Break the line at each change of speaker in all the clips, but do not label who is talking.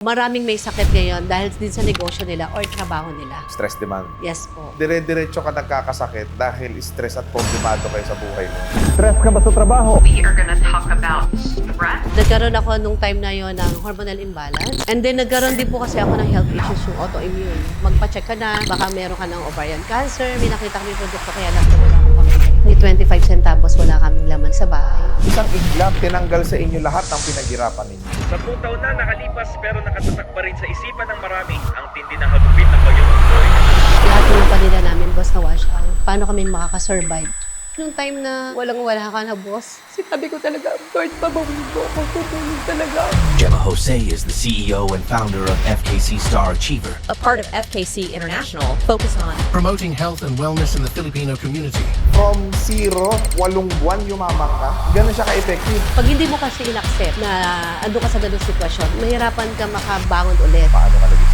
Maraming may sakit ngayon dahil din sa negosyo nila or trabaho nila.
Stress demand.
Yes po.
Dire-diretso ka nagkakasakit dahil stress at problemado kayo sa buhay mo.
Stress ka ba sa trabaho?
We are to talk about stress.
Nagkaroon ako nung time na yon ng hormonal imbalance. And then nagkaroon din po kasi ako ng health issues yung autoimmune. Magpa-check ka na, baka meron ka ng ovarian cancer. May nakita kami produkto kaya pamilya. Ni 25 centavos wala kaming laman sa bahay.
Isang iglap, tinanggal sa inyo lahat ng pinaghirapan ninyo.
Sampung taon na nakalipas pero nakatatak pa rin sa isipan ng marami ang tindi ng hagupit ng bagyong.
Lahat ng panila namin, boss, na wash out. Paano kami makakasurvive? Nung time na walang-wala ka na, boss, sinabi ko talaga, Lord, babawin mo ako, tutulong talaga.
Gemma Jose is the CEO and founder of FKC Star Achiever,
a part of FKC International, focus on
promoting health and wellness in the Filipino community.
From zero, walong buwan yumaman ka, ganun siya ka-effective.
Pag hindi mo kasi in-accept na ando ka sa ganung sitwasyon, mahirapan ka makabangon ulit.
Paano ka naging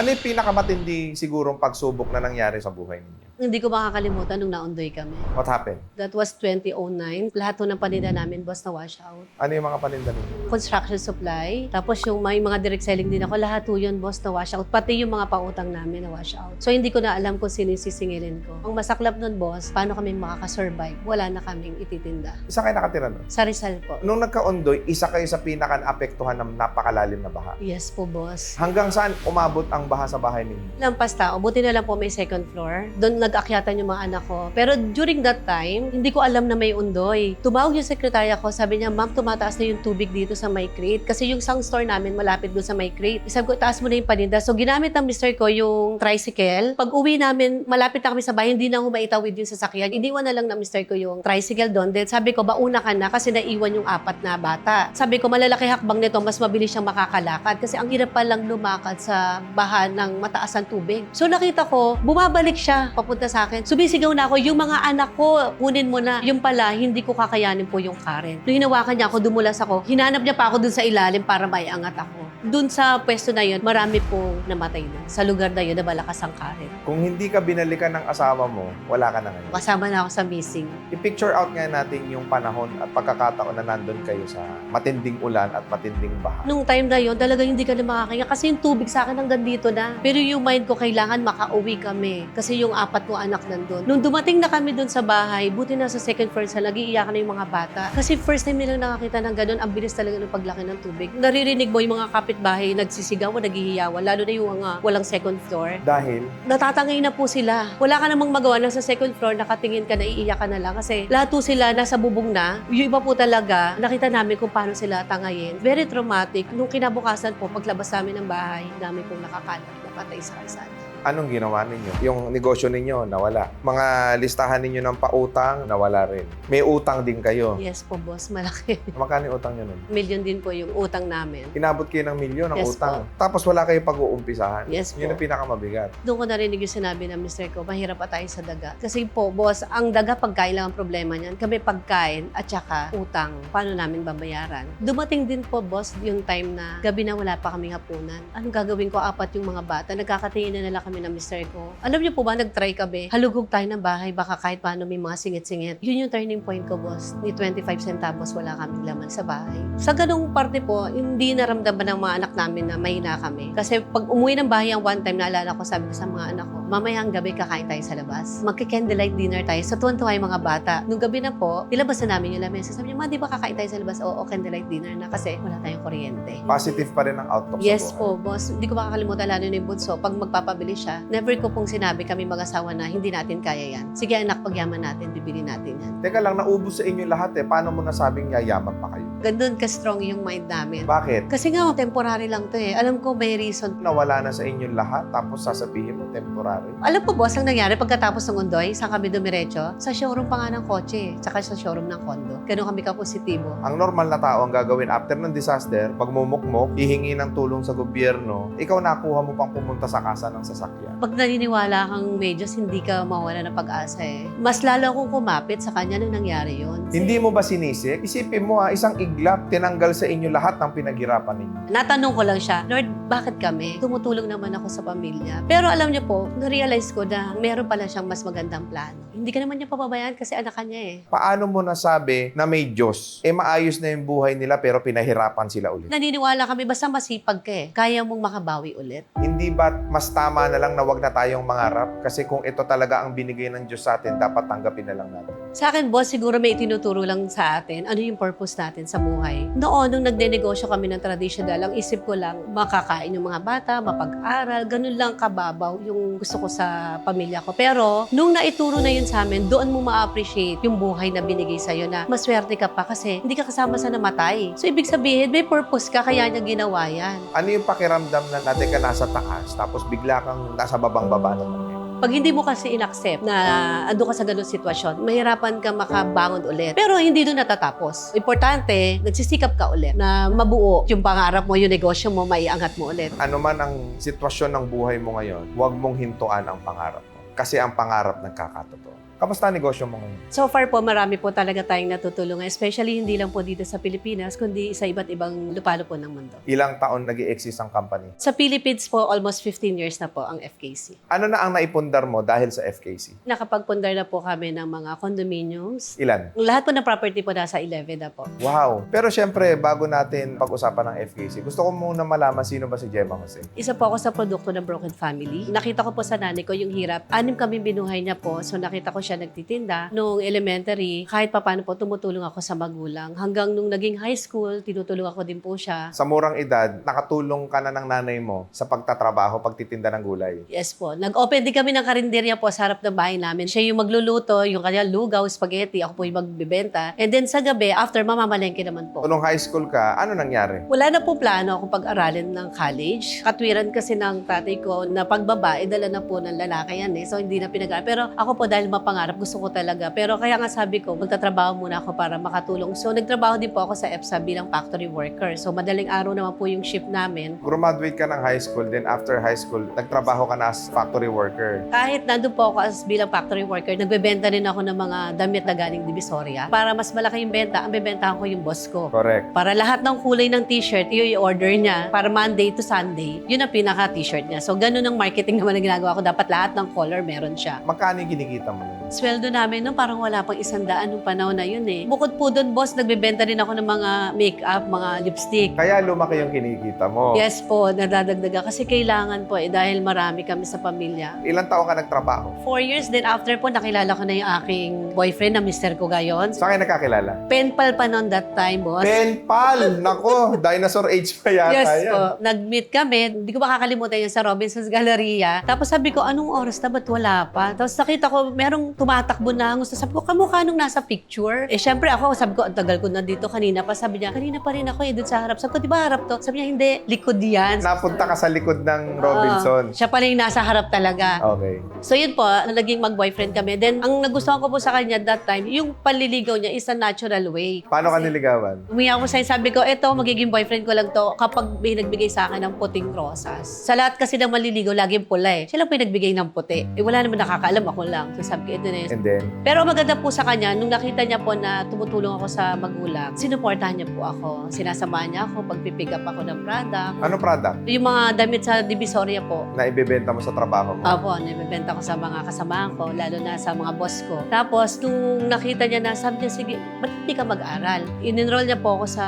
Ano yung pinakamatindi sigurong pagsubok na nangyari sa buhay ninyo?
Hindi ko makakalimutan nung naundoy kami.
What happened?
That was 2009. Lahat po ng paninda namin, boss, na wash out.
Ano yung mga paninda ninyo?
Construction supply. Tapos yung may mga direct selling din ako, lahat po yun, boss, na wash out. Pati yung mga pautang namin na wash out. So hindi ko na alam kung sino yung sisingilin ko. Ang masaklap nun, boss, paano kami makakasurvive? Wala na kaming ititinda.
Isa kayo nakatira nun?
Sa Rizal po.
Nung nagka-ondoy, isa kayo sa pinaka-apektuhan ng napakalalim na baha.
Yes po, boss.
Hanggang saan umabot ang baha sa bahay ninyo?
Lampas tao. Buti na lang po may second floor. Doon nag-akyatan yung mga anak ko. Pero during that time, hindi ko alam na may undoy. Tumawag yung sekretarya ko. Sabi niya, ma'am, tumataas na yung tubig dito sa my crate. Kasi yung sang store namin malapit doon sa my crate. Sabi ko, taas mo na yung paninda. So ginamit ng mister ko yung tricycle. Pag uwi namin, malapit na kami sa bahay, hindi na humaitawid yung sasakyan. Iniwan na lang ng mister ko yung tricycle doon. Then sabi ko, bauna ka na kasi naiwan yung apat na bata. Sabi ko, malalaki hakbang nito, mas mabilis siyang makakalakad. Kasi ang hirap pa lang lumakad sa baha ng mataas ang tubig. So nakita ko, bumabalik siya papunta sa akin. Sumisigaw na ako, yung mga anak ko, kunin mo na. Yung pala, hindi ko kakayanin po yung current. Nung hinawakan niya ako, dumulas ako. Hinanap niya pa ako dun sa ilalim para maiangat ako. Dun sa pwesto na yun, marami pong namatay na. Sa lugar na yun, na malakas ang current.
Kung hindi ka binalikan ng asawa mo, wala ka na ngayon.
Kasama na ako sa missing.
I-picture out nga natin yung panahon at pagkakataon na nandun kayo sa matinding ulan at matinding baha.
Nung time na yun, talaga hindi ka na makakahinga kasi yung tubig sa akin hanggang dito na. Pero yung mind ko, kailangan makauwi kami kasi yung apat ko anak nandun. Nung dumating na kami dun sa bahay, buti na sa second floor sa nag-iiyakan na yung mga bata. Kasi first time nilang nakakita ng ganun, ang bilis talaga ng paglaki ng tubig. Naririnig mo yung mga kapitbahay nagsisigaw, naghihiyawan, lalo na yung mga walang second floor.
Dahil,
Natatangay na po sila. Wala ka namang magawa na sa second floor, nakatingin ka na, iiyak ka na lang. Kasi lahat po sila nasa bubong na. Yung iba po talaga, nakita namin kung paano sila tangayin. Very traumatic. Nung kinabukasan po, paglabas namin ng bahay, namin pong nakakalat na patay sa kalsada.
Anong ginawa ninyo? Yung negosyo ninyo, nawala. Mga listahan ninyo ng pautang, nawala rin. May utang din kayo.
Yes po, boss. Malaki.
Magkano yung utang nyo nun?
Million din po yung utang namin.
Inabot kayo ng milyon ng
Yes
utang. Tapos wala kayo pag-uumpisahan.
Yes po.
Yun ang pinakamabigat.
Doon ko narinig yung sinabi ng mister ko, mahirap pa tayo sa daga. Kasi po, boss, ang daga pagkain lang ang problema niyan. Kami pagkain at saka utang. Paano namin babayaran? Dumating din po, boss, yung time na gabi na wala pa kaming hapunan. Anong gagawin ko? Apat yung mga bata. Nagkakatingin na nila kami ng mister ko. Alam niyo po ba, nag-try kami. Halugog tayo ng bahay. Baka kahit paano may mga singit-singit. Yun yung turning point ko, boss. Ni 25 centavos wala kaming laman sa bahay. Sa ganung parte po, hindi naramdaman ng mga anak namin na mahina kami. Kasi pag umuwi ng bahay ang one time, naalala ko, sabi ko sa mga anak ko, mamayang gabi kakain tayo sa labas. Magka-candlelight dinner tayo. So, tuwan-tuwa yung mga bata. Nung gabi na po, nilabas na namin yung lamesa. Sabi niya, ma, di ba kakain tayo sa labas? Oo, candlelight dinner na kasi wala tayong kuryente.
Positive pa rin ang outlook
Yes
sa buhay.
po, boss. Hindi ko makakalimutan lalo na yung bunso. Pag magpapabili siya, never ko pong sinabi kami mag-asawa na hindi natin kaya yan. Sige anak, pagyaman natin, bibili natin yan.
Teka lang, naubos sa inyo lahat eh. Paano mo nasabing yayaman pa kayo?
Gandun ka-strong yung mind namin.
Bakit?
Kasi nga, temporary lang to eh. Alam ko may reason.
Nawala na sa inyo lahat, tapos sasabihin mo temporary.
Alam po boss, ang nangyari pagkatapos ng Undoy, saan kami dumiretso? Sa showroom pa nga ng kotse, tsaka sa showroom ng kondo. Ganun kami kapositibo.
Ang normal na tao ang gagawin after ng disaster, pag mumukmok, hihingi ng tulong sa gobyerno, ikaw nakuha mo pang pumunta sa kasa ng sasakyan. Sasakyan.
Pag naniniwala kang medyos, hindi ka mawala ng pag-asa eh. Mas lalo akong kumapit sa kanya nung nangyari yon.
Hindi mo ba sinisik? Isipin mo ha, isang iglap, tinanggal sa inyo lahat ng pinaghirapan ninyo.
Natanong ko lang siya, Lord, bakit kami? Tumutulong naman ako sa pamilya. Pero alam niyo po, na-realize ko na meron pala siyang mas magandang plano. Hindi ka naman niya pababayaan kasi anak ka niya eh.
Paano mo nasabi na may Diyos? Eh maayos na yung buhay nila pero pinahirapan sila ulit.
Naniniwala kami, basta masipag ka eh. Kaya mong makabawi ulit.
Hindi ba mas tama na lang na wag na tayong mangarap? Kasi kung ito talaga ang binigay ng Diyos sa atin, dapat tanggapin na lang natin.
Sa akin, boss, siguro may itinuturo lang sa atin ano yung purpose natin sa buhay. Noon, nung nagde-negosyo kami ng traditional, ang isip ko lang, makakain yung mga bata, mapag-aral, ganun lang kababaw yung gusto ko sa pamilya ko. Pero, nung naituro na yun sa amin, doon mo ma-appreciate yung buhay na binigay sa'yo na maswerte ka pa kasi hindi ka kasama sa namatay. So, ibig sabihin, may purpose ka, kaya niya ginawa yan.
Ano yung pakiramdam na natin ka nasa taas, tapos bigla kang nasa babang-baba naman ngayon?
Pag hindi mo kasi inaccept na ando ka sa ganung sitwasyon, mahirapan ka makabangon ulit. Pero hindi doon natatapos. Importante, nagsisikap ka ulit na mabuo yung pangarap mo, yung negosyo mo, maiangat mo ulit.
Ano man ang sitwasyon ng buhay mo ngayon, huwag mong hintuan ang pangarap mo. Kasi ang pangarap nagkakatotoo. Kamusta ang negosyo mo ngayon?
So far po, marami po talaga tayong natutulungan, especially hindi lang po dito sa Pilipinas, kundi sa iba't ibang lupalo po ng mundo.
Ilang taon nag exist ang company?
Sa Philippines po, almost 15 years na po ang FKC.
Ano na ang naipundar mo dahil sa FKC?
Nakapagpundar na po kami ng mga condominiums.
Ilan?
Lahat po ng property po nasa 11 na po.
Wow! Pero syempre, bago natin pag-usapan ng FKC, gusto ko muna malaman sino ba si Gemma Jose.
Isa po ako sa produkto ng Broken Family. Nakita ko po sa nanay ko yung hirap. Anim kami binuhay niya po. So nakita ko siya nagtitinda. Noong elementary, kahit papaano po tumutulong ako sa magulang. Hanggang nung naging high school, tinutulong ako din po siya.
Sa murang edad, nakatulong ka na ng nanay mo sa pagtatrabaho, pagtitinda ng gulay.
Yes po. Nag-open din kami ng karinderya po sa harap ng bahay namin. Siya yung magluluto, yung kanya lugaw, spaghetti. Ako po yung magbibenta. And then sa gabi, after mamamalengke naman po.
Nung high school ka, ano nangyari?
Wala na po plano ako pag-aralin ng college. Katwiran kasi ng tatay ko na pagbabae, dala na po ng lalaki yan eh. So hindi na pinag Pero ako po dahil mapangarap, gusto ko talaga. Pero kaya nga sabi ko, magtatrabaho muna ako para makatulong. So nagtrabaho din po ako sa EPSA bilang factory worker. So madaling araw naman po yung shift namin.
Graduate ka ng high school, then after high school, nagtrabaho ka na as factory worker.
Kahit nandun po ako as bilang factory worker, nagbebenta rin ako ng mga damit na galing Divisoria. Para mas malaki yung benta, ang bebentahan ko yung boss ko.
Correct.
Para lahat ng kulay ng t-shirt, yun yung order niya. Para Monday to Sunday, yun ang pinaka-t-shirt niya. So, ganun ang marketing naman ang ginagawa ko. Dapat lahat ng color meron siya.
Magkano yung kinikita mo nun?
Sweldo namin nung parang wala pang isang daan nung panahon na yun eh. Bukod po doon, boss, nagbebenta rin ako ng mga makeup, mga lipstick.
Kaya lumaki yung kinikita mo.
Yes po, nadadagdaga. Kasi kailangan po eh, dahil marami kami sa pamilya.
Ilang taon ka nagtrabaho?
Four years, then after po, nakilala ko na yung aking boyfriend na Mr. ko gayon.
Saan kayo nakakilala?
Penpal pa noon that time, boss.
Pen pal! Nako, dinosaur age pa yata
Yes
yan.
po. Nag-meet kami. Hindi ko makakalimutan yun sa Robinson's Galleria. Tapos sabi ko, anong oras na? Ba't wala pa? Tapos nakita ko, merong tumatakbo na gusto. Sabi ko, kamukha nung nasa picture. Eh, syempre ako, sabi ko, ang tagal ko na dito kanina pa. Sabi niya, kanina pa rin ako eh, dun sa harap. Sabi ko, di ba harap to? Sabi niya, hindi, likod yan.
Napunta ka sa likod ng Robinson.
Oo. siya pala yung nasa harap talaga.
Okay.
So yun po, naging mag-boyfriend kami. Then, ang nagustuhan ko po sa kanya that time, yung paliligaw niya is a natural way.
Paano ka niligawan?
Umiyak ko sa'yo, sabi ko, eto, magiging boyfriend ko lang to kapag may nagbigay sa akin ng puting rosas. Sa lahat kasi ng maliligaw, laging pula eh. Siya lang po yung nagbigay ng puti. Eh, wala naman nakakaalam, ako lang. So sabi ko, ito na yun.
And then,
Pero maganda po sa kanya, nung nakita niya po na tumutulong ako sa magulang, sinuportahan niya po ako. Sinasamahan niya ako, pagpipick up ako ng product.
ano product
Yung mga damit sa Divisoria po,
na ibebenta mo sa trabaho mo?
Opo, nabibenta ko sa mga kasamahan ko, lalo na sa mga boss ko. Tapos, nung nakita niya na, sabi niya, sige, ba't hindi ka mag-aral? In-enroll niya po ako sa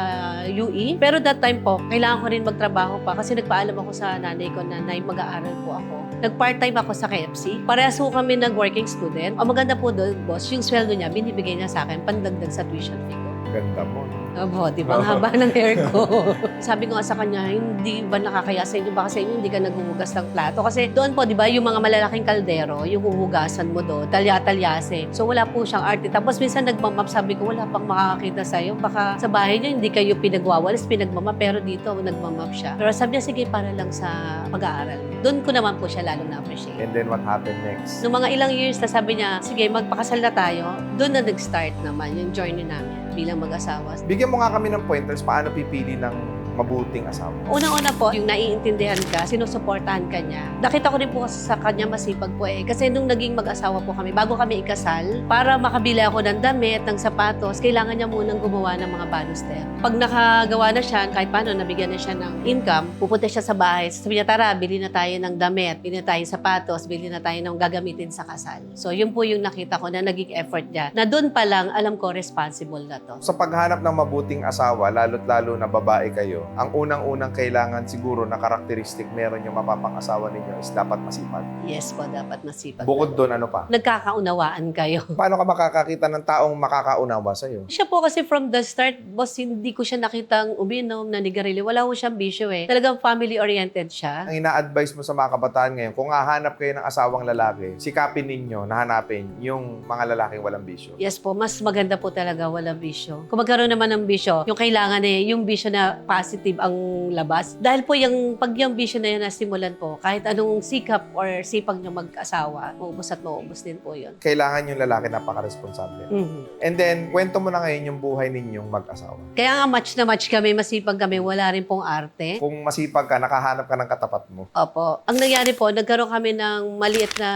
UE. Pero that time po, kailangan ko rin magtrabaho pa kasi nagpaalam ako sa nanay ko na, nay, mag-aaral po ako. Nag-part-time ako sa KFC. Parehas po kami nag-working student. Ang maganda po doon, boss, yung sweldo niya, binibigay niya sa akin, pandagdag sa tuition fee ko.
Ganda mo.
Opo, di ba? Ang haba ng hair ko. Sabi ko nga sa kanya, hindi ba nakakaya sa inyo? Baka sa inyo hindi ka naghuhugas ng plato. Kasi doon po, di ba, yung mga malalaking kaldero, yung huhugasan mo doon, talya-talyase. So wala po siyang arte. Tapos minsan nagmamap, sabi ko, wala pang makakakita sa'yo. Baka sa bahay niyo, hindi kayo pinagwawalis, pinagmamap. Pero dito, nagmamap siya. Pero sabi niya, sige, para lang sa pag-aaral. Doon ko naman po siya lalo na-appreciate.
And then what happened next?
Nung mga ilang years na sabi niya, sige, magpakasal na tayo, doon na nag-start naman yung journey namin bilang mag-asawa.
Bigyan mo nga kami ng pointers paano pipili ng mabuting asawa?
Unang-una po, yung naiintindihan ka, sinusuportahan ka niya. Nakita ko rin po kasi sa kanya masipag po eh. Kasi nung naging mag-asawa po kami, bago kami ikasal, para makabili ako ng damit, ng sapatos, kailangan niya munang gumawa ng mga baluster. Pag nakagawa na siya, kahit paano, nabigyan na siya ng income, pupunta siya sa bahay, sabi niya, tara, bili na tayo ng damit, bili na tayo ng sapatos, bili na tayo ng gagamitin sa kasal. So, yun po yung nakita ko na naging effort niya. Na doon pa lang, alam ko, responsible na to.
Sa paghanap ng mabuting asawa, lalo't lalo na babae kayo, ang unang-unang kailangan siguro na karakteristik meron yung mapapang-asawa ninyo is dapat masipag.
Yes po, dapat masipag.
Bukod doon, ano pa?
Nagkakaunawaan kayo.
Paano ka makakakita ng taong makakaunawa sa'yo?
Siya po kasi from the start, boss, hindi ko siya nakitang uminom, nanigarilyo. Wala ko siyang bisyo eh. Talagang family-oriented siya.
Ang ina-advise mo sa mga kabataan ngayon, kung hahanap kayo ng asawang lalaki, sikapin ninyo na hanapin yung mga lalaking walang bisyo.
Yes po, mas maganda po talaga wala bisyo. Kung magkaroon naman ng bisyo, yung kailangan eh, yung bisyo na positive ang labas. Dahil po yung, pag yung bisyo na yan nasimulan po, kahit anong sikap or sipag nyo mag-asawa, maubos at maubos din po yun.
Kailangan yung lalaki napaka-responsable.
Mhm.
And then, kwento mo na ngayon yung buhay ninyong mag-asawa.
Kaya nga match na match kami, masipag kami, wala rin pong arte.
Kung masipag ka, nakahanap ka ng katapat mo.
Opo. Ang nangyari po, nagkaroon kami ng maliit na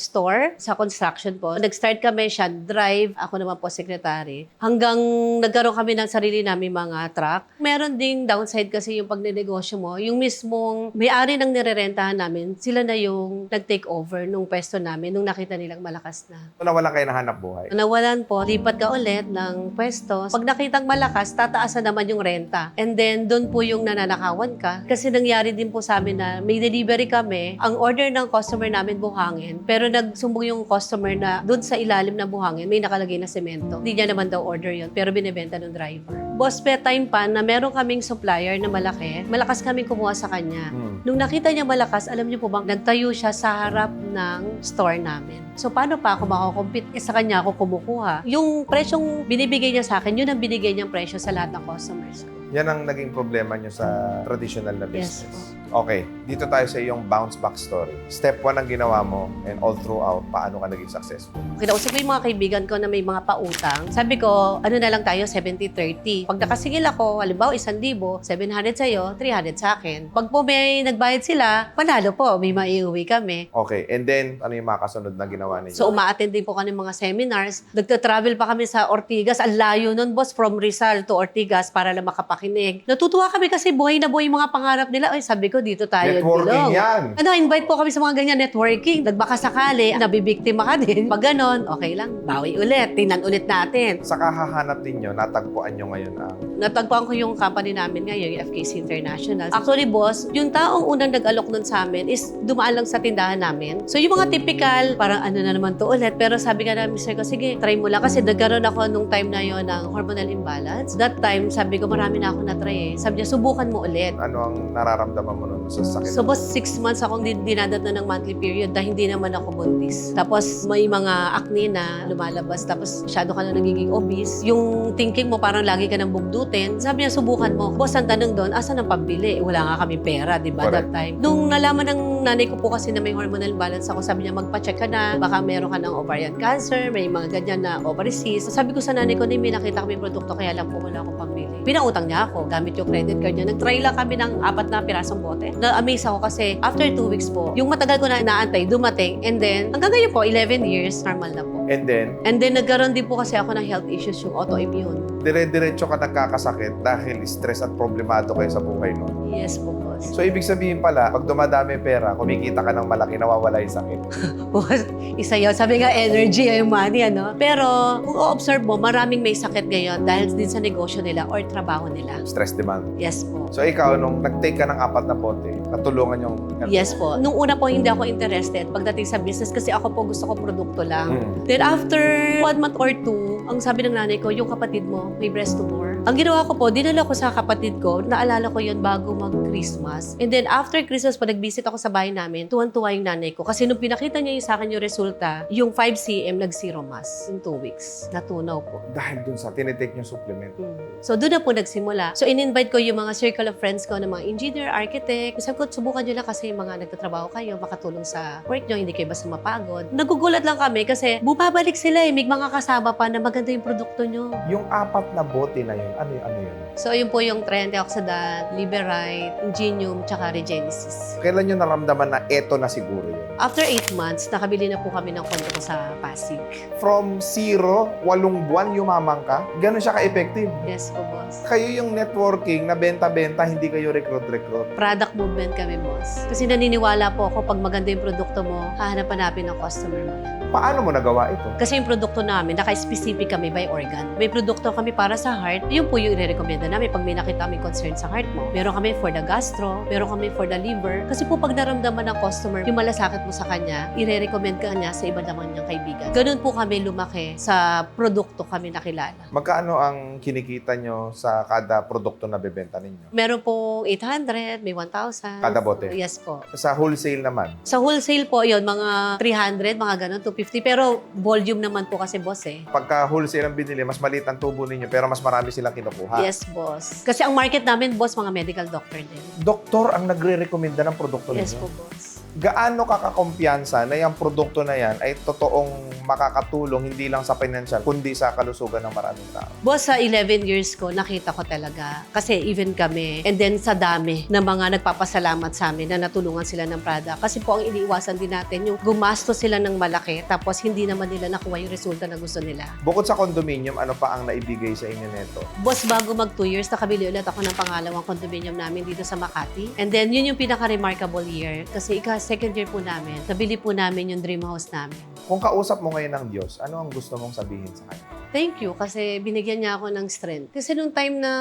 store sa construction po. Nag-start kami siya, drive, ako naman po secretary. Hanggang nagkaroon kami ng sarili namin mga truck. Meron ding downside kasi yung pagnenegosyo mo. Yung mismong may-ari ng nirerentahan namin, sila na yung nag-take over nung pwesto namin nung nakita nilang malakas na.
Nawalan kayo ng hanap buhay.
Nawalan po, lipat ka ulit ng pwesto. Pag nakitang malakas, tataasan naman yung renta. And then, doon po yung nananakawan ka. Kasi nangyari din po sa amin na may delivery kami, ang order ng customer namin buhangin, pero nagsumbong yung customer na doon sa ilalim ng buhangin, may nakalagay na semento. Hindi niya naman daw order yon pero binibenta ng driver. Boss, time pa na meron kaming supplier na malaki, malakas kaming kumuha sa kanya.
Hmm.
Nung nakita niya malakas, alam niyo po bang, nagtayo siya sa harap ng store namin. So, paano pa ako makakompete? Eh, sa kanya ako kumukuha. Yung presyong binibigay niya sa akin, yun ang binigay niyang presyo sa lahat ng customers ko.
Yan ang naging problema nyo sa traditional na
Yes
business. Okay, dito tayo sa iyong bounce back story. Step 1 ang ginawa mo and all throughout, paano ka naging successful?
Kinausap ko yung mga kaibigan ko na may mga pautang. Sabi ko, ano na lang tayo, 70-30. Pag nakasingil ako, halimbawa, 1,000, 700 sa'yo, 300 sa akin. Pag po may nagbayad sila, panalo po, may maiuwi kami.
Okay, and then, ano yung mga kasunod na ginawa ninyo?
So, uma-attend din po kami ng mga seminars. Nagta-travel pa kami sa Ortigas. Ang layo nun, boss, from Rizal to Ortigas para lang makapakinig. Natutuwa kami kasi buhay na buhay yung mga pangarap nila. Ay, sabi ko, dito tayo.
Networking
belong.
yan.
Ano, invite po kami sa mga ganyan networking. Nagbaka sakali, nabibiktima ka din. Pag ganon, okay lang, bawi ulit. Tingnan ulit natin.
Sa kahahanap ninyo, natagpuan nyo ngayon ang
Natagpuan ko yung company namin ngayon, yung FKC International. Actually, boss, yung taong unang nag-alok nun sa amin is dumaan lang sa tindahan namin. So, yung mga typical, parang ano na naman to ulit. Pero sabi nga namin, sir ko, sige, try mo lang. Kasi nagkaroon ako nung time na yon ng hormonal imbalance. That time, sabi ko, marami na ako na-try eh. Sabi niya, subukan mo ulit.
ano ang nararamdaman mo nun sa sakit.
So, boss, six months akong din- dinadat na ng monthly period dahil hindi naman ako buntis. Tapos, may mga acne na lumalabas. Tapos, masyado ka na nagiging obese. Yung thinking mo, parang lagi ka nang bugdutin. Sabi niya, subukan mo. Boss, ang tanong doon, asa ng pambili? Eh, Wala nga kami pera, di ba, that time. Nung nalaman ng nanay ko po kasi na may hormonal balance ako, sabi niya, magpa-check ka na. Baka meron ka ng ovarian cancer, may mga ganyan na ovary cyst. Sabi ko sa nanay ko, "Nay, may nakita kami produkto, kaya lang po wala akong pambili. Pinautang niya ako, gamit yung credit card niya. Nag-try lang kami ng apat na pirasong bote. Na-amaze ako kasi after two weeks po, yung matagal ko na inaantay, dumating. And then, hanggang ngayon po, 11 years, normal na po.
And then,
And then, nagkaroon din po kasi ako ng health issues, yung autoimmune.
Dire-diretso ka nagkakasakit dahil stress at problemado kayo sa buhay nun.
Yes po, boss.
So, ibig sabihin pala, pag dumadami pera, kumikita ka ng malaki, nawawala yung sakit.
Boss, isa yun. Sabi nga, energy yung money, ano? Pero, kung o-observe mo, maraming may sakit ngayon dahil din sa negosyo nila or trabaho nila.
Stress demand.
Yes po.
So, ikaw, nung nag-take ka ng apat na bote, natulungan yung...
Yes po. Nung una po, hindi ako interested pagdating sa business kasi ako po gusto ko produkto lang.
Mm.
Then after one month or two, ang sabi ng nanay ko, yung kapatid mo, we bless the Lord. Ang ginawa ko po, dinala ko sa kapatid ko, naalala ko yun bago mag-Christmas. And then after Christmas, pag nag-visit ako sa bahay namin, tuwan-tuwa yung nanay ko. Kasi nung pinakita niya yung sa akin yung resulta, yung 5 cm nag-zero mass in 2 weeks. Natunaw po.
Dahil dun sa tinitake yung supplement.
Mm. So, doon na po nagsimula. So, in-invite ko yung mga circle of friends ko na mga engineer, architect. Sabi ko, subukan nyo lang kasi mga nagtatrabaho kayo, makatulong sa work nyo, hindi kayo basta mapagod. Nagugulat lang kami kasi bumabalik sila eh. May mga kasama pa na maganda yung produkto nyo.
Yung apat na bote na yun, Ano, ano yun?
So, yun po yung Triantioxidant, Liberite, Ingenium, tsaka Regenesis.
Kailan nyo naramdaman na eto na siguro yun?
After 8 months, nakabili na po kami ng kondo ko sa Pasig.
From zero, walong buwan yumamang ka, ganun siya ka-effective.
Yes po, boss.
Kayo yung networking na benta-benta, hindi kayo recruit-recruit.
Product movement kami, boss. Kasi naniniwala po ako, pag maganda yung produkto mo, hahanap-hanapin ng customer mo.
Paano mo nagawa ito?
Kasi yung produkto namin, naka-specific kami by organ. May produkto kami para sa heart, yun po yung i-recommenda namin pag may nakita kami concern sa heart mo. Meron kami for the gastro, meron kami for the liver. Kasi po pag naramdaman ng customer yung malasakit mo sa kanya, i-recommend ka niya sa iba naman niyang kaibigan. Ganun po kami lumaki sa produkto kami nakilala.
Magkano ang kinikita nyo sa kada produkto na bebenta ninyo?
Meron pong 800, may 1,000.
Kada bote?
Yes po.
Sa wholesale naman,
Sa wholesale po, yon mga 300, mga ganun, 250. Pero volume naman po kasi, boss eh.
pagka wholesale ang binili, mas maliit ang tubo ninyo pero mas marami silang kinukuha.
Yes, boss. Kasi ang market namin, boss, mga medical doctor din.
Doktor ang nagre-recommenda ng produkto
Yes
ninyo.
po, boss.
Gaano kakakumpiyansa na yung produkto na yan ay totoong makakatulong hindi lang sa financial kundi sa kalusugan ng maraming tao?
Boss, sa 11 years ko, nakita ko talaga. Kasi even kami, and then sa dami ng mga nagpapasalamat sa amin na natulungan sila ng product. Kasi po ang iniiwasan din natin, yung gumastos sila ng malaki, tapos hindi naman nila nakuha yung resulta na gusto nila.
Bukod sa condominium, ano pa ang naibigay sa inyo neto?
Boss, bago mag 2 years, nakabili ulit ako ng pangalawang condominium namin dito sa Makati. And then, yun yung pinaka-remarkable year. Kasi ika second year po namin, nabili po namin yung dream house namin.
Kung kausap mo ngayon ng Diyos, ano ang gusto mong sabihin sa Kanya?
Thank you kasi binigyan niya ako ng strength. Kasi nung time na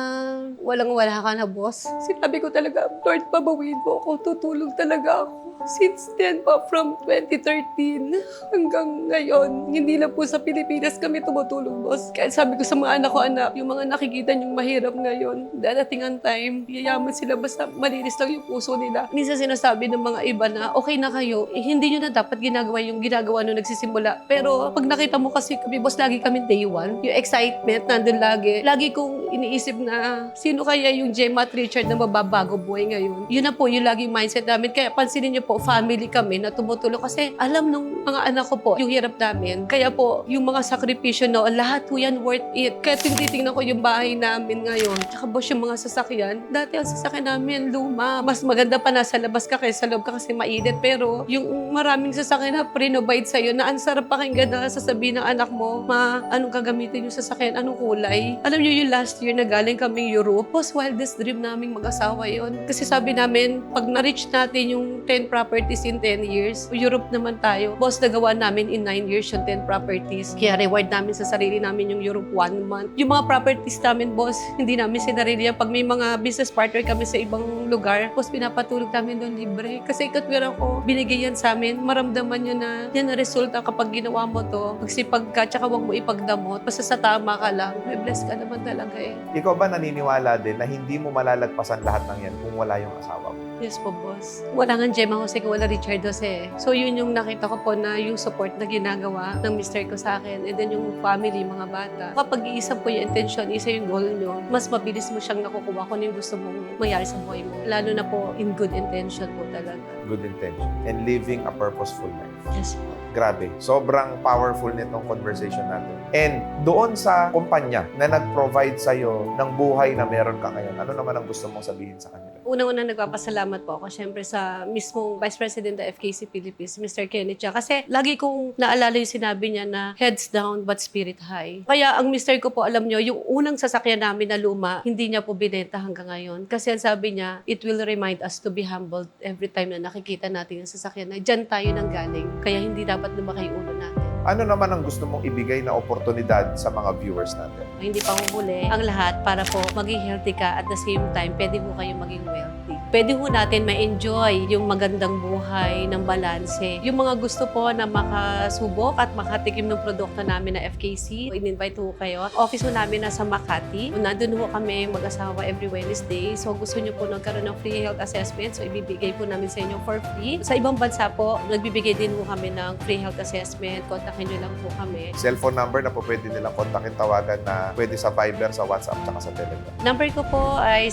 walang-wala ka na, boss, sinabi ko talaga, Lord, pabawiin mo ako, tutulong talaga ako. Since then pa, from 2013 hanggang ngayon, hindi lang po sa Pilipinas kami tumutulong, boss. Kaya sabi ko sa mga anak ko, anak, yung mga nakikita niyong mahirap ngayon, dadating ang time, yayaman sila basta malinis lang yung puso nila. Minsan sinasabi ng mga iba na, okay na kayo, eh, hindi nyo na dapat ginagawa yung ginagawa nung nagsisimula. Pero pag nakita mo kasi kami, boss, lagi kami day. Yung excitement nandun lagi. Lagi kong iniisip na, sino kaya yung Gemma at Richard na mababago buhay ngayon? Yun na po, yung laging mindset namin. Kaya pansinin nyo po, family kami na tumutulong. Kasi alam nung mga anak ko po, yung hirap namin. Kaya po, yung mga sakripisyo noon, lahat po yan worth it. Kaya tinitingnan ko yung bahay namin ngayon. Tsaka boss, yung mga sasakyan. Dati ang sasakyan namin, luma. Mas maganda pa nasa labas ka kaysa loob ka kasi mainit. Pero yung maraming sasakyan na pre-provide sa'yo na ang sarap pakinggan na sasabihin ng anak mo, ma, anong gagamitin yung sasakyan, anong kulay. Alam niyo yung last year na galing kaming Europe, was wildest dream naming mag-asawa yon. Kasi sabi namin, pag na-reach natin yung 10 properties in 10 years, Europe naman tayo. Boss, nagawa namin in 9 years yung 10 properties. Kaya reward namin sa sarili namin yung Europe 1 month. Yung mga properties namin, boss, hindi namin sinarili yan. Pag may mga business partner kami sa ibang lugar, boss, pinapatulog namin doon libre. Kasi ikatwira ko, binigay yan sa amin. Maramdaman nyo na yan ang resulta kapag ginawa mo to. Magsipag ka, tsaka huwag mo ipagdamot. Basta sa tama ka lang. May bless ka naman talaga eh.
Ikaw ba naniniwala din na hindi mo malalagpasan lahat ng yan kung wala yung asawa mo?
Yes po, boss. Wala nga Gemma Jose kung wala Richard Jose. So, yun yung nakita ko po na yung support na ginagawa ng mister ko sa akin. And then yung family, mga bata. Kapag iisa po yung intention, isa yung goal nyo, mas mabilis mo siyang nakukuha kung ano yung gusto mong mangyari sa buhay mo. Lalo na po in good intention po talaga.
Good intention. And living a purposeful life.
Yes po.
Grabe. Sobrang powerful nitong conversation natin. And doon sa kumpanya na nag-provide sa'yo ng buhay na meron ka ngayon, ano naman ang gusto mong sabihin sa kanila?
Unang-una nagpapasalamat po ako syempre sa mismong Vice President ng FKC Philippines, Mr. Kenneth Chia. Kasi lagi kong naalala yung sinabi niya na heads down but spirit high. Kaya ang mister ko po, alam nyo, yung unang sasakyan namin na luma, hindi niya po binenta hanggang ngayon. Kasi ang sabi niya, it will remind us to be humbled every time na nakikita natin yung sasakyan na dyan tayo nang galing. Kaya hindi dapat lumaki ulo natin.
Ano naman ang gusto mong ibigay na oportunidad sa mga viewers natin?
Hindi pa humuli ang lahat para po maging healthy ka at the same time, pwede po kayo maging wealthy. Pwede po natin ma-enjoy yung magandang buhay ng balanse. Yung mga gusto po na makasubok at makatikim ng produkto namin na FKC, in-invite po kayo. Office po namin nasa Makati. Nandun po kami mag-asawa every Wednesday. So gusto nyo po nagkaroon ng free health assessment. So ibibigay po namin sa inyo for free. Sa ibang bansa po, nagbibigay din po kami ng free health assessment, contact kontakin nyo lang po kami.
Cellphone number na po pwede nilang kontakin, tawagan na pwede sa Viber, sa WhatsApp, tsaka sa Telegram.
Number ko po ay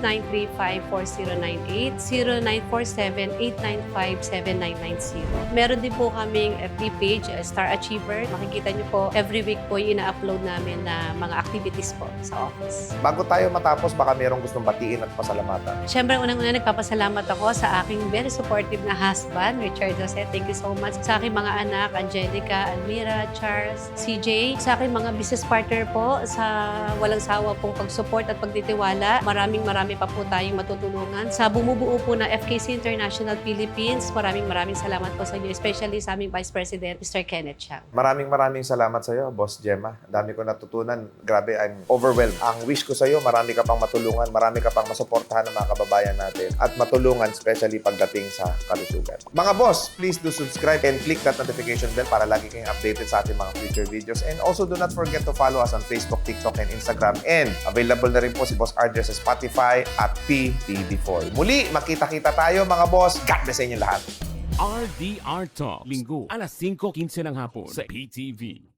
0915-935-4098, 0947-895-7990. Meron din po kaming FB page, uh, Star Achiever. Makikita nyo po, every week po yung ina-upload namin na mga activities po sa office.
Bago tayo matapos, baka merong gustong batiin at pasalamatan.
Siyempre, unang-una nagpapasalamat ako sa aking very supportive na husband, Richard Jose. Thank you so much. Sa aking mga anak, Angelica, Almira, Charles, CJ. Sa aking mga business partner po, sa walang sawa pong pag-support at pagtitiwala. Maraming marami pa po tayong matutulungan. Sa bumubuo po ng FKC International Philippines, maraming maraming salamat po sa inyo, especially sa aming Vice President, Mr. Kenneth Chang.
Maraming maraming salamat sa iyo, Boss Gemma. Ang dami ko natutunan. Grabe, I'm overwhelmed. Ang wish ko sa iyo, marami ka pang matulungan, marami ka pang masuportahan ng mga kababayan natin at matulungan especially pagdating sa kalusugan. Mga boss, please do subscribe and click that notification bell para lagi kayong updated sa ating mga future videos. And also do not forget to follow us on Facebook, TikTok, and Instagram. And available na rin po si Boss RJ sa Spotify at PTV4. Muli, makita-kita tayo mga boss. God bless sa inyo lahat.
RDR Talk, linggo, alas 5.15 ng hapon sa PTV.